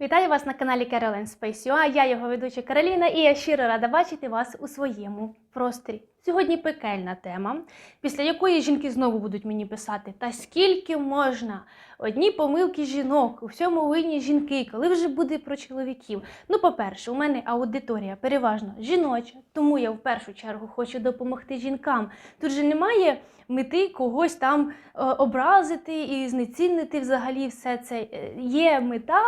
Вітаю вас на каналі Caroline Space. Я його ведуча Кароліна, і я щиро рада бачити вас у своєму просторі. Сьогодні пекельна тема, після якої жінки знову будуть мені писати: та скільки можна? Одні помилки жінок, у всьому винні жінки, коли вже буде про чоловіків. Ну, по-перше, у мене аудиторія переважно жіноча, тому я в першу чергу хочу допомогти жінкам. Тут же немає мети когось там е, образити і знецінити взагалі все це. Е, Є мета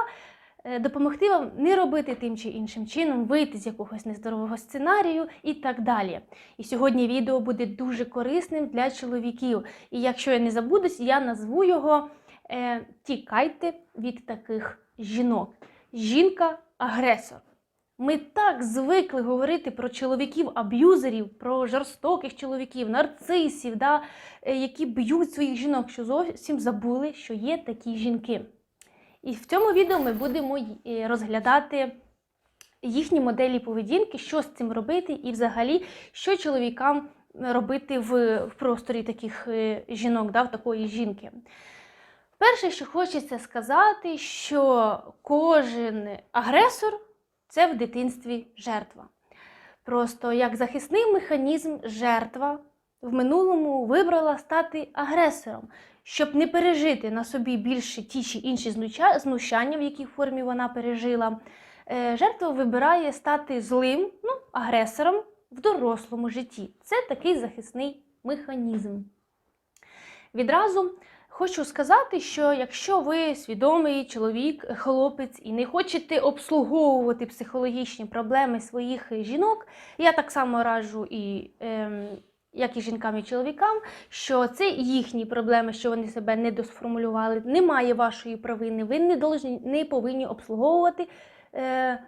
допомогти вам не робити тим чи іншим чином, вийти з якогось нездорового сценарію і так далі. І сьогодні відео буде дуже корисним для чоловіків. І якщо я не забудусь, я назву його е, Тікайте від таких жінок. Жінка-агресор. Ми так звикли говорити про чоловіків-аб'юзерів, про жорстоких чоловіків, нарцисів, да, е, які б'ють своїх жінок, що зовсім забули, що є такі жінки. І в цьому відео ми будемо е, розглядати їхні моделі поведінки, що з цим робити, і взагалі, що чоловікам робити в, просторі таких е, жінок, да, в такої жінки. Перше, що хочеться сказати, що кожен агресор це в дитинстві жертва. Просто як захисний механізм жертва в минулому вибрала стати агресором, щоб не пережити на собі більше ті чи інші знущання, в якій формі вона пережила. е, Жертва вибирає стати злим, ну, агресором в дорослому житті. Це такий захисний механізм. Відразу хочу сказати, що якщо ви свідомий чоловік, хлопець і не хочете обслуговувати психологічні проблеми своїх жінок, я так само раджу і. Ем, як і жінкам і чоловікам, що це їхні проблеми, що вони себе не досформулювали, немає вашої провини, ви не, должні, не повинні обслуговувати, е,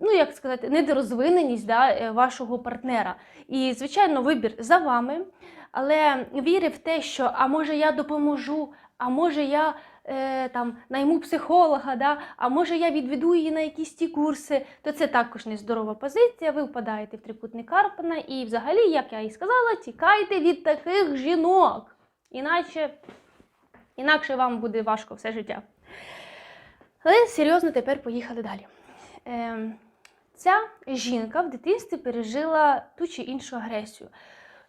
ну як сказати, недорозвиненість да, е, вашого партнера. І, звичайно, вибір за вами, але віри в те, що а може я допоможу, а може я е, там найму психолога, да, а може я відведу її на якісь ті курси, то це також нездорова позиція. Ви впадаєте в трикутник Карпана, і взагалі, як я і сказала, тікайте від таких жінок. Іначе, інакше вам буде важко все життя. Але серйозно тепер поїхали далі. Ем, ця жінка в дитинстві пережила ту чи іншу агресію.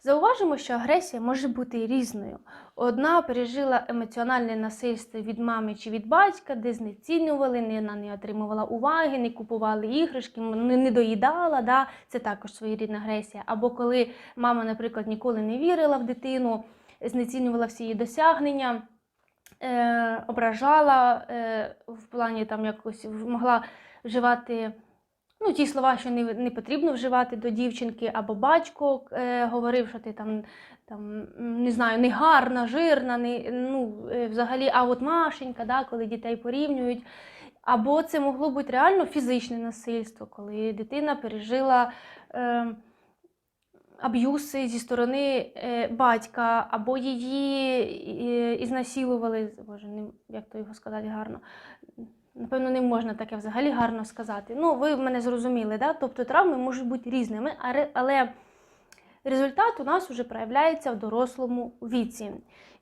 Зауважимо, що агресія може бути різною. Одна пережила емоціональне насильство від мами чи від батька, де знецінювали, не- вона не отримувала уваги, не купували іграшки, не, доїдала. Да? Це також своєрідна агресія. Або коли мама, наприклад, ніколи не вірила в дитину, знецінювала всі її досягнення. Е, ображала е, в плані там якось могла вживати ну, ті слова, що не, не потрібно вживати до дівчинки, або батько е, говорив, що ти там, там не знаю, негарна, жирна, не, ну, е, взагалі, а от Машенька, да, коли дітей порівнюють. Або це могло бути реально фізичне насильство, коли дитина пережила е, аб'юси зі сторони е, батька, або її е, ізнасилували, боже, не, як то його сказати гарно. Напевно, не можна таке взагалі гарно сказати. Ну, ви мене зрозуміли, да? тобто травми можуть бути різними, але результат у нас вже проявляється в дорослому віці.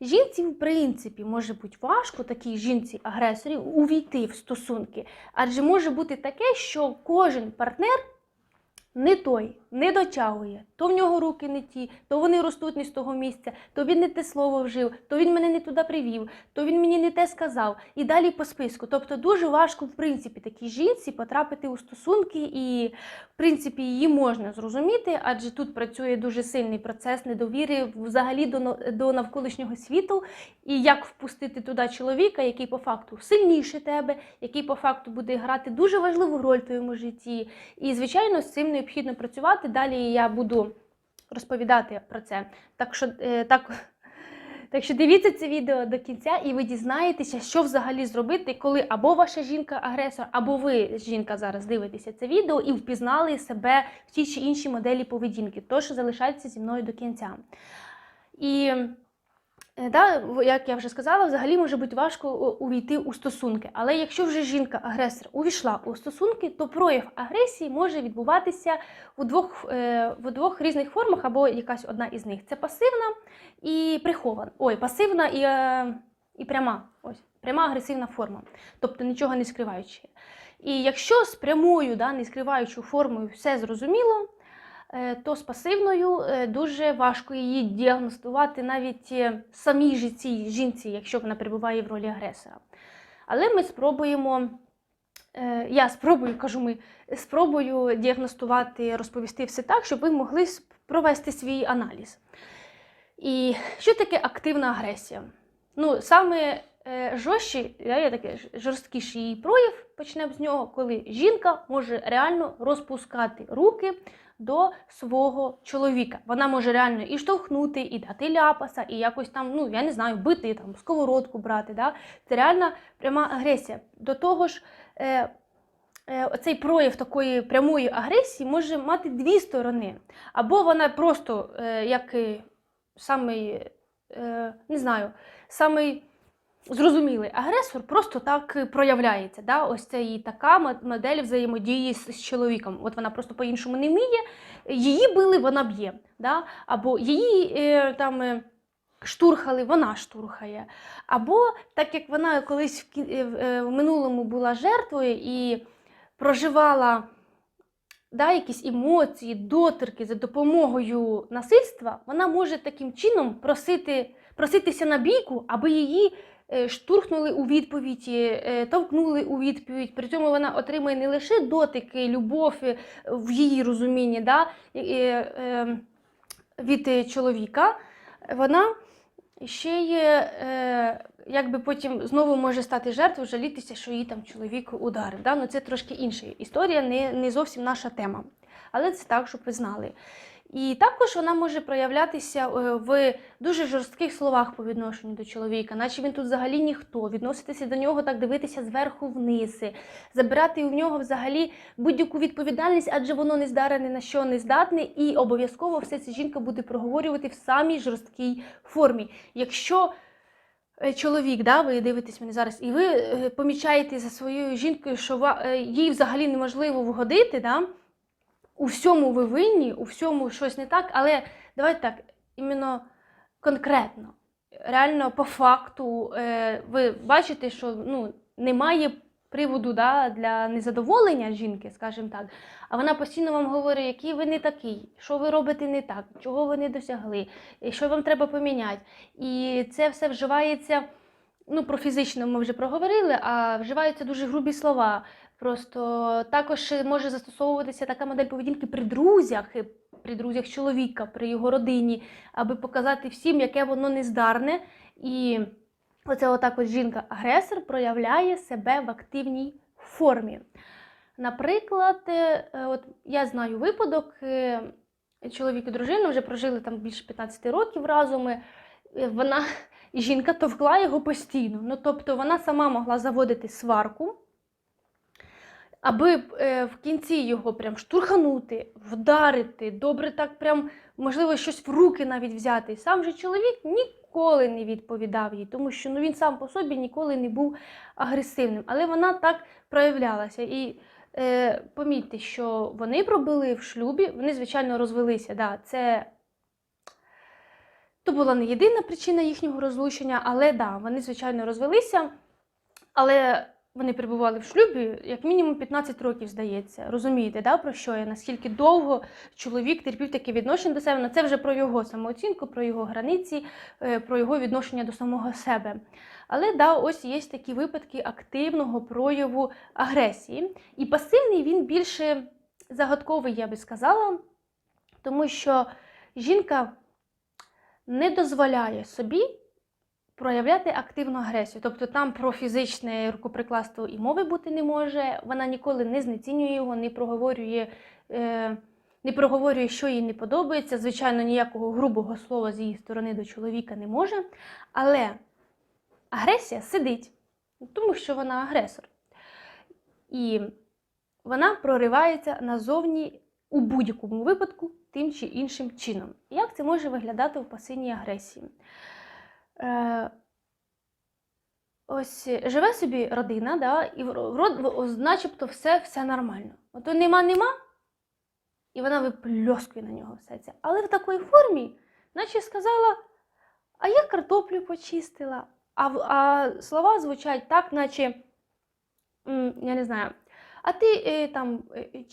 Жінці, в принципі, може бути важко такій жінці-агресорі увійти в стосунки, адже може бути таке, що кожен партнер не той, не дотягує, то в нього руки не ті, то вони ростуть не з того місця, то він не те слово вжив, то він мене не туди привів, то він мені не те сказав. І далі по списку. Тобто дуже важко, в принципі, такій жінці потрапити у стосунки, і в принципі її можна зрозуміти, адже тут працює дуже сильний процес недовіри взагалі до, навколишнього світу, і як впустити туди чоловіка, який по факту сильніше тебе, який по факту буде грати дуже важливу роль в твоєму житті. І, звичайно, з цим необхідно працювати. Далі я буду розповідати про це. Так що, е, так, так що дивіться це відео до кінця, і ви дізнаєтеся, що взагалі зробити, коли або ваша жінка агресор, або ви, жінка, зараз дивитеся це відео і впізнали себе в ті чи інші моделі поведінки. Тож залишайтеся зі мною до кінця. І Да, як я вже сказала, взагалі може бути важко увійти у стосунки. Але якщо вже жінка-агресор увійшла у стосунки, то прояв агресії може відбуватися у двох, е, в двох різних формах, або якась одна із них. Це пасивна і прихована. Ой, пасивна і, е, і пряма. Ось пряма агресивна форма, тобто нічого не скриваючи. І якщо з прямою, да, не скриваючою формою все зрозуміло, е, то з пасивною е, дуже важко її діагностувати навіть е, самій же цій жінці, якщо вона перебуває в ролі агресора. Але ми спробуємо, е, я спробую, кажу ми, спробую діагностувати, розповісти все так, щоб ви могли провести свій аналіз. І що таке активна агресія? Ну, саме е, жорсткий, да, таке жорсткіший прояв, почнемо з нього, коли жінка може реально розпускати руки до свого чоловіка. Вона може реально і штовхнути, і дати ляпаса, і якось там, ну я не знаю, бити там, сковородку брати. Да? Це реальна пряма агресія. До того ж, е, е, оцей прояв такої прямої агресії може мати дві сторони. Або вона просто е, як самий, е, не знаю, самий зрозумілий агресор просто так е, проявляється. Да? Ось це її така модель взаємодії з, з чоловіком. От вона просто по-іншому не вміє. Її били, вона б'є. Да? Або її е, там. е, Штурхали, вона штурхає. Або так як вона колись в, е, в, в минулому була жертвою і проживала да, якісь емоції, доторки за допомогою насильства, вона може таким чином просити, проситися на бійку, аби її штурхнули у відповідь, е, товкнули у відповідь. При цьому вона отримує не лише дотики, любов е, в її розумінні да, е, е, від е, чоловіка, вона ще е, якби потім знову може стати жертвою, жалітися, що її там чоловік ударив. Да? Ну, це трошки інша історія, не, не зовсім наша тема. Але це так, щоб ви знали. І також вона може проявлятися е, в дуже жорстких словах по відношенню до чоловіка, наче він тут взагалі ніхто, відноситися до нього так дивитися зверху вниз, забирати у нього взагалі будь-яку відповідальність, адже воно не здарене на що не здатне, і обов'язково все це жінка буде проговорювати в самій жорсткій формі. Якщо е, чоловік, да, ви дивитесь мене зараз, і ви е, помічаєте за своєю жінкою, що їй взагалі неможливо вгодити, да, у всьому ви винні, у всьому щось не так, але давайте так, іменно конкретно, реально по факту, е, ви бачите, що ну, немає приводу да, для незадоволення жінки, скажімо так. А вона постійно вам говорить, який ви не такий, що ви робите не так, чого ви не досягли, що вам треба поміняти. І це все вживається. Ну, про фізично ми вже проговорили, а вживаються дуже грубі слова. Просто також може застосовуватися така модель поведінки при друзях, е, при друзях чоловіка, при його родині, аби показати всім, яке воно нездарне. І оце отак от жінка-агресор проявляє себе в активній формі. Наприклад, е, от я знаю випадок, е, чоловік і дружина вже прожили там більше 15 років разом. Вона, жінка товкла його постійно. Ну, тобто вона сама могла заводити сварку, аби е, в кінці його прям штурханути, вдарити, добре так прям, можливо, щось в руки навіть взяти. Сам же чоловік ніколи не відповідав їй, тому що ну, він сам по собі ніколи не був агресивним. Але вона так проявлялася. І е, помітьте, що вони пробили в шлюбі, вони, звичайно, розвелися. Да, це то була не єдина причина їхнього розлучення, але да, вони, звичайно, розвелися. Але вони перебували в шлюбі як мінімум 15 років, здається. Розумієте, да, про що я? Наскільки довго чоловік терпів таке відношення до себе? Ну, це вже про його самооцінку, про його границі, е, про його відношення до самого себе. Але да, ось є такі випадки активного прояву агресії. І пасивний він більше загадковий, я би сказала, тому що жінка не дозволяє собі проявляти активну агресію. Тобто там про фізичне рукоприкладство і мови бути не може, вона ніколи не знецінює його, не проговорює. Е, не проговорює, що їй не подобається. Звичайно, ніякого грубого слова з її сторони до чоловіка не може. Але агресія сидить, тому що вона агресор. І вона проривається назовні у будь-якому випадку тим чи іншим чином. Як це може виглядати в пасивній агресії? Е, ось живе собі родина, да, і род, начебто все, все нормально. Ото нема, нема, і вона випльоскує на нього все це. Але в такій формі, наче сказала: а я картоплю почистила, А, а слова звучать так, наче я не знаю. А ти е, там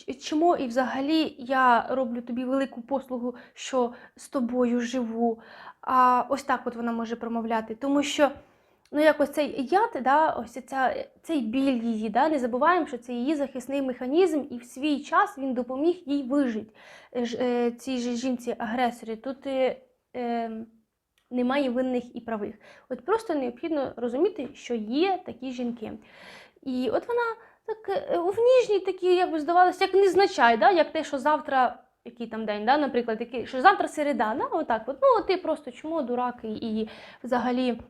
е, чому і взагалі я роблю тобі велику послугу, що з тобою живу. А ось так от вона може промовляти. Тому що ну, якось цей яд, да, ось ця, цей біль її, да, не забуваємо, що це її захисний механізм, і в свій час він допоміг їй вижити е, е, цій жінці-агресорі. Тут е, е, немає винних і правих. От просто необхідно розуміти, що є такі жінки. І от вона так е, в ніжній такі, як би здавалося, як незначай, да? як те, що завтра, який там день, да? наприклад, який, що завтра середа, да? отак от. Ну, ти просто чмо, дурак, і, і взагалі.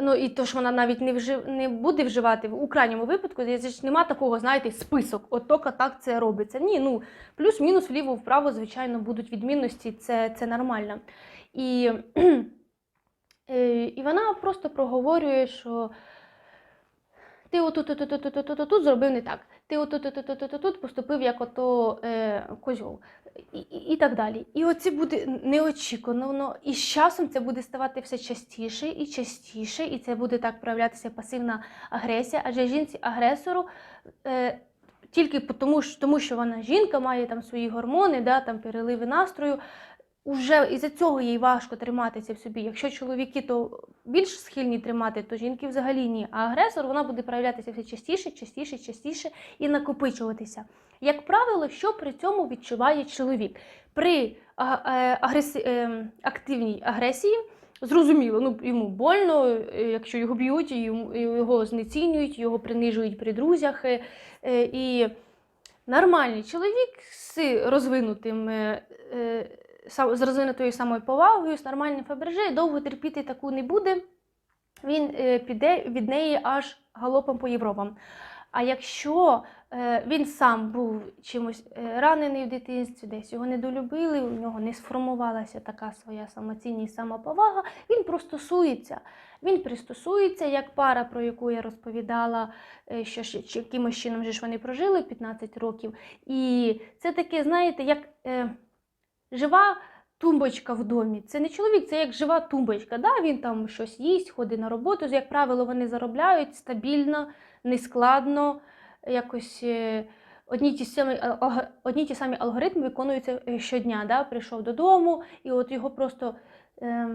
Ну і то, що вона навіть не вжив, не буде вживати в крайньому випадку, ж нема такого, знаєте, список, от тільки так це робиться. Ні, ну плюс-мінус вліво-вправо, звичайно, будуть відмінності, це, це нормально. І, е, і вона просто проговорює, що ти отут, отут, отут, отут, отут, отут зробив не так. Ти отут, отут, отут, отут, тут поступив як ото е, козьол. І, і, так далі. І оце буде неочікувано. І з часом це буде ставати все частіше і частіше, і це буде так проявлятися пасивна агресія. Адже жінці-агресору е, тільки тому, що вона жінка, має там свої гормони, да, там переливи настрою. Уже із-за цього їй важко триматися в собі. Якщо чоловіки то більш схильні тримати, то жінки взагалі ні. А агресор вона буде проявлятися все частіше, частіше, частіше і накопичуватися. Як правило, що при цьому відчуває чоловік? При е, агресі... е, активній агресії, зрозуміло, ну йому больно, е, якщо його б'ють, його знецінюють, його принижують при друзях. І нормальний чоловік з розвинутим. З розвинутою самоповагою, з нормальним Фаберже, довго терпіти таку не буде. Він е, піде від неї аж галопом по Європам. А якщо е, він сам був чимось е, ранений в дитинстві, десь його недолюбили, у нього не сформувалася така своя самоцінність, самоповага, він простосується. Він пристосується, як пара, про яку я розповідала, що якимось чином ж вони прожили 15 років. І це таке, знаєте, як жива тумбочка в домі. Це не чоловік, це як жива тумбочка. Да? Він там щось їсть, ходить на роботу. Як правило, вони заробляють стабільно, нескладно, якось. е, Одні ті, самі, одні ті самі алгоритми виконуються е, щодня. Да? Прийшов додому, і от його просто е,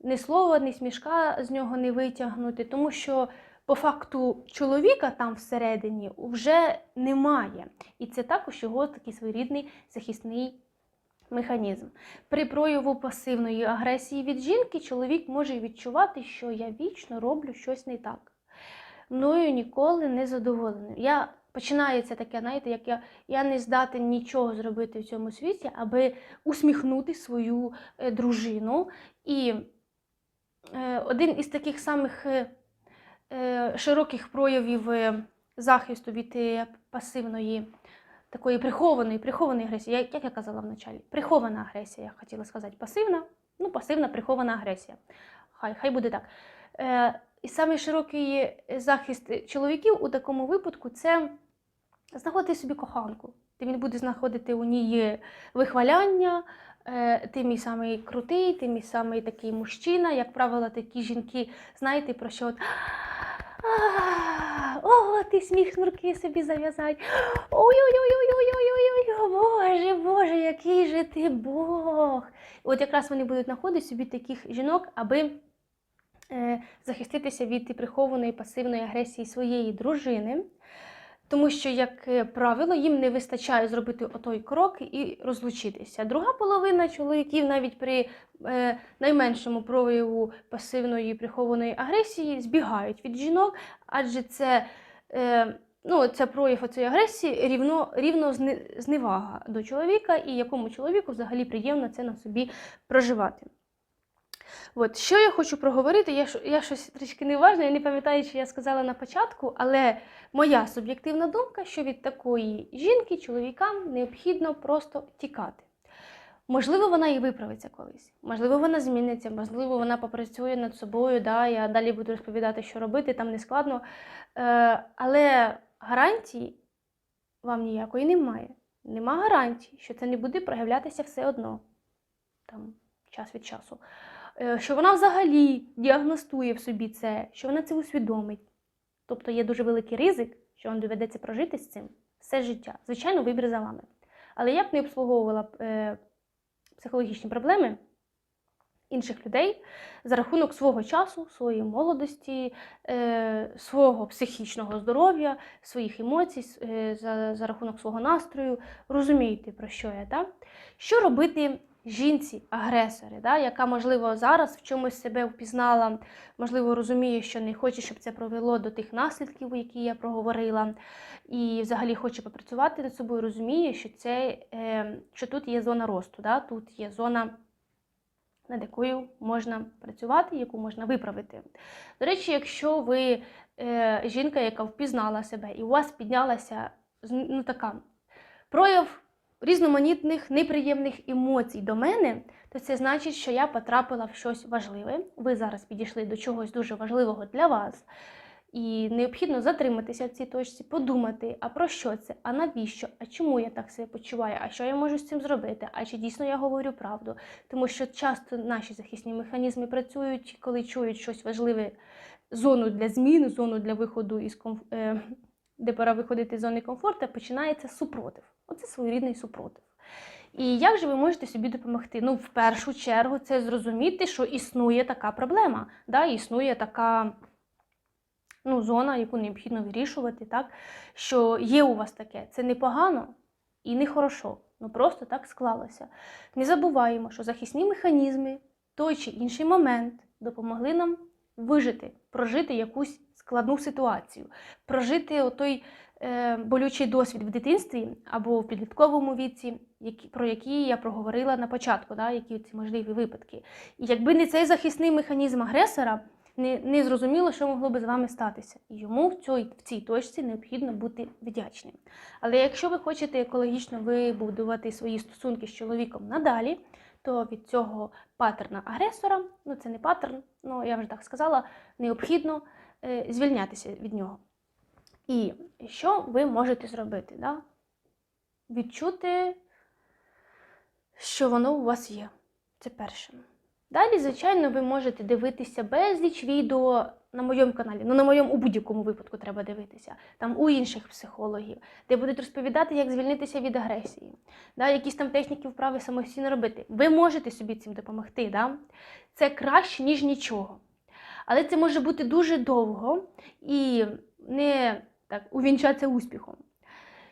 ні слова, ні смішка з нього не витягнути, тому що по факту чоловіка там всередині вже немає. І це також його такий своєрідний захисний механізм. При прояву пасивної агресії від жінки чоловік може відчувати, що я вічно роблю щось не так. Мною ніколи не задоволений. Я починається таке, знаєте, як я, я не здатен нічого зробити в цьому світі, аби усміхнути свою е, дружину. І е, один із таких самих е, е, широких проявів е, захисту від е, пасивної такої прихованої, прихованої агресії. Як, я казала вначалі, прихована агресія, я хотіла сказати, пасивна, ну, пасивна прихована агресія. Хай, хай буде так. Е, і самий широкий захист чоловіків у такому випадку це знаходити собі коханку. Ти він буде знаходити у ній вихваляння, е, ти мій самий крутий, ти мій самий такий мужчина. Як правило, такі жінки, знаєте, про що от. «А, О, ти сміх шнурки собі зав'язать. Ой-ой-ой-ой-ой-ой-ой, Боже, Боже, який же ти Бог. От якраз вони будуть знаходити собі таких жінок, аби е, захиститися від прихованої пасивної агресії своєї дружини. Тому що, як е, правило, їм не вистачає зробити отой крок і розлучитися. Друга половина чоловіків навіть при е, найменшому прояву пасивної прихованої агресії збігають від жінок, адже це, е, ну, це прояв цієї агресії рівно, рівно зневага до чоловіка, і якому чоловіку взагалі приємно це на собі проживати. От, що я хочу проговорити, я, я щось трішки неважне, я не пам'ятаю, що я сказала на початку, але моя суб'єктивна думка, що від такої жінки чоловікам необхідно просто тікати. Можливо, вона і виправиться колись, можливо, вона зміниться, можливо, вона попрацює над собою. Да, я далі буду розповідати, що робити, там не складно. Е, але гарантії вам ніякої немає. Нема гарантії, що це не буде проявлятися все одно там, час від часу. Е, що вона взагалі діагностує в собі це, що вона це усвідомить. Тобто є дуже великий ризик, що вам доведеться прожити з цим все життя. Звичайно, вибір за вами. Але я б не обслуговувала е, психологічні проблеми інших людей за рахунок свого часу, своєї молодості, е, свого психічного здоров'я, своїх емоцій, е, за, за рахунок свого настрою. Розумієте, про що я, так? Що робити жінці-агресорі, да, яка, можливо, зараз в чомусь себе впізнала, можливо, розуміє, що не хоче, щоб це провело до тих наслідків, які я проговорила, і взагалі хоче попрацювати над собою, розуміє, що, це, е, що тут є зона росту, да, тут є зона над якою можна працювати, яку можна виправити. До речі, якщо ви е, жінка, яка впізнала себе, і у вас піднялася ну, така прояв різноманітних неприємних емоцій до мене, то це значить, що я потрапила в щось важливе. Ви зараз підійшли до чогось дуже важливого для вас. І необхідно затриматися в цій точці, подумати, а про що це, а навіщо, а чому я так себе почуваю, а що я можу з цим зробити, а чи дійсно я говорю правду. Тому що часто наші захисні механізми працюють, коли чують щось важливе, зону для змін, зону для виходу із комф... е, де пора виходити з зони комфорту, починається супротив. Оце своєрідний супротив. І як же ви можете собі допомогти? Ну, в першу чергу, це зрозуміти, що існує така проблема, да? існує така ну, зона, яку необхідно вирішувати, так? що є у вас таке. Це не погано і не хорошо. Ну просто так склалося. Не забуваємо, що захисні механізми той чи інший момент допомогли нам вижити, прожити якусь складну ситуацію, прожити отой болючий досвід в дитинстві або в підлітковому віці, про які я проговорила на початку, да, які ці можливі випадки. І якби не цей захисний механізм агресора, не, не зрозуміло, що могло би з вами статися. І йому в цій, в цій точці необхідно бути вдячним. Але якщо ви хочете екологічно вибудувати свої стосунки з чоловіком надалі, то від цього паттерна агресора, ну це не паттерн, ну я вже так сказала, необхідно е, звільнятися від нього. І що ви можете зробити? Да? Відчути, що воно у вас є. Це перше. Далі, звичайно, ви можете дивитися безліч відео на моєму каналі. Ну, на моєму у будь-якому випадку треба дивитися, там у інших психологів, де будуть розповідати, як звільнитися від агресії, да, якісь там техніки вправи самостійно робити. Ви можете собі цим допомогти. Да? Це краще, ніж нічого. Але це може бути дуже довго і не так увінчатися успіхом.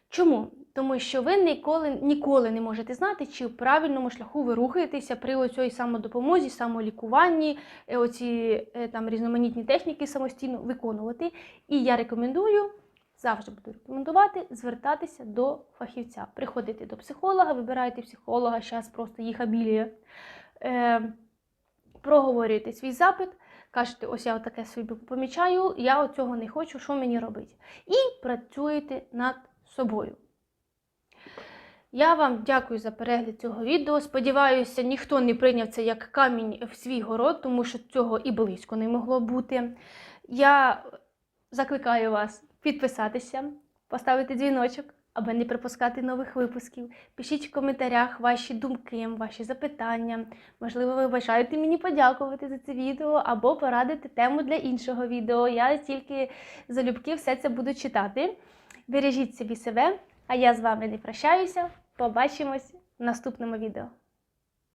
Чому? Тому що ви ніколи, ніколи не можете знати, чи в правильному шляху ви рухаєтеся при оцій самодопомозі, самолікуванні, е, оці е, там різноманітні техніки самостійно виконувати. І я рекомендую, завжди буду рекомендувати, звертатися до фахівця. Приходити до психолога, вибирайте психолога, зараз просто їх обіліє. Е, проговорюєте свій запит, кажете, ось я таке собі помічаю, я цього не хочу, що мені робити? І працюєте над собою. Я вам дякую за перегляд цього відео. Сподіваюся, ніхто не прийняв це як камінь в свій город, тому що цього і близько не могло бути. Я закликаю вас підписатися, поставити дзвіночок, аби не пропускати нових випусків. Пишіть в коментарях ваші думки, ваші запитання. Можливо, ви бажаєте мені подякувати за це відео або порадити тему для іншого відео. Я тільки залюбки все це буду читати. Бережіть собі себе, а я з вами не прощаюся. Побачимось в наступному відео.